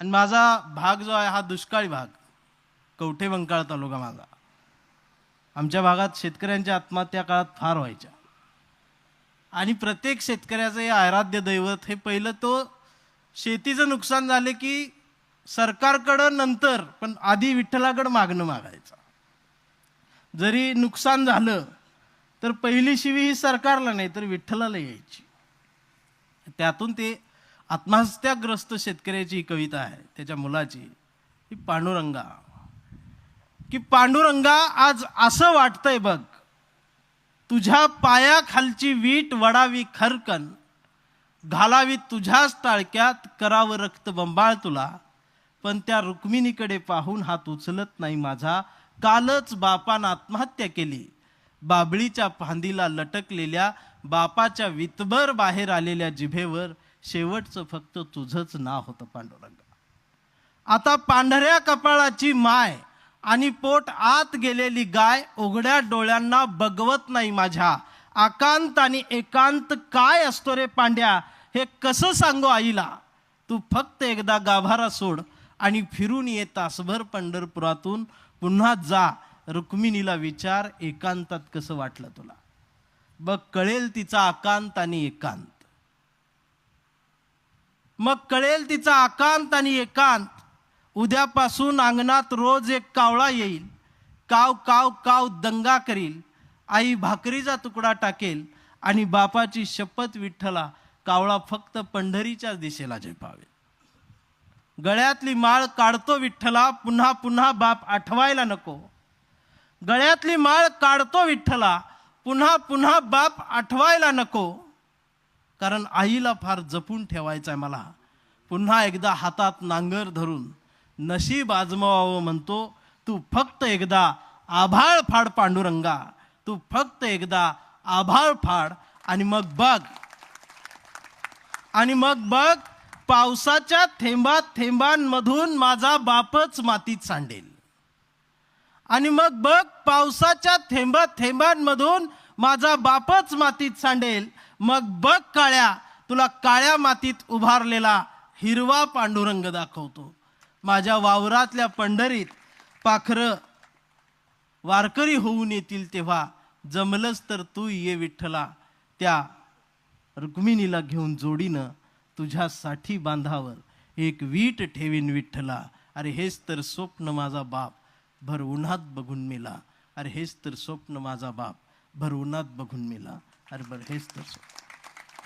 आणि माझा भाग जो आहे हा दुष्काळी भाग. कवठे बंकाळ तालुका माझा. आमच्या भागात शेतकऱ्यांच्या आत्महत्या काळात फार व्हायच्या. आणि प्रत्येक शेतकऱ्याचं हे आराध्य दैवत हे पहिलं तो शेतीचं नुकसान झाले की सरकारकडं नंतर पण आधी विठ्ठलाकडं मागणं मागायचं. जरी नुकसान झालं तर पहिली शिवी ही सरकारला नाही तर विठ्ठलाला यायची. त्यातून ते आत्महत्याग्रस्त शेतकऱ्याची ही कविता आहे त्याच्या मुलाची ही पांडुरंगा. की पांडुरंगा आज असं वाटतंय बघ तुझ्या पायाखालची वीट वडावी खरकन घालावी तुझ्याच टाळक्यात करावं रक्त बंबाळ तुला पण त्या रुक्मिणीकडे पाहून हात उचलत नाही माझा कालच बापानं आत्महत्या केली. बाबळीच्या फांदीला लटकलेल्या बापाच्या वितभर बाहेर आलेल्या जिभेवर शेवटचं फक्त तुझंच नाव होतं पांडुरंगा. आता पांढऱ्या कपाळाची माय आणि पोट आत गेलेली गाय उघड्या डोळ्यांना बघवत नाही माझ्या. आकांत आणि एकांत काय असतो रे पांड्या? हे कसं सांगू आईला? तू फक्त एकदा गाभारा सोड आणि फिरून ये तासभर पंढरपुरातून. पुन्हा जा. रुक्मिणीला विचार. एकांतात कसं वाटलं तुला? बघ कळेल तिचा आकांत आणि एकांत. मग कळेल तिचा आकांत आणि एकांत. उद्यापासून अंगणात रोज एक कावळा येईल. काव काव काव दंगा करील. आई भाकरीचा तुकडा टाकेल आणि बापाची शपथ विठ्ठला कावळा फक्त पंढरीच्याच दिशेला झेपावेल गळ्यातली माळ काढतो विठ्ठला पुन्हा पुन्हा बाप आठवायला नको. गळ्यातली माळ काढतो विठ्ठला पुन्हा पुन्हा बाप आठवायला नको. कारण आईला फार जपून ठेवायचं आहे मला. पुन्हा एकदा हातात नांगर धरून नशीब आजमावावं म्हणतो तू फक्त एकदा आभाळ फाड पांडुरंगा. तू फक्त एकदा आभाळ फाड आणि मग बघ. आणि मग बघ पावसाच्या थेंबा थेंबांमधून माझा बापच मातीत सांडेल. आणि मग बघ पावसाच्या थेंबा थेंबांमधून माझा बापच मातीत सांडेल. मग बघ काळ्या तुला काळ्या मातीत उभारलेला हिरवा पांडुरंग दाखवतो. माझ्या वावरातल्या पंढरीत पाखरं वारकरी होऊन येतील तेव्हा जमलंच तर तू ये विठ्ठला त्या रुक्मिणीला घेऊन जोडीनं तुझ्यासाठी बांधावर एक वीट ठेवीन विठ्ठला. अरे हेच तर स्वप्न माझा बाप भर उन्हात बघून मेला. अरे हेच तर स्वप्न माझा बाप भर उन्हात बघून मेला. अरे बरं हेच तर.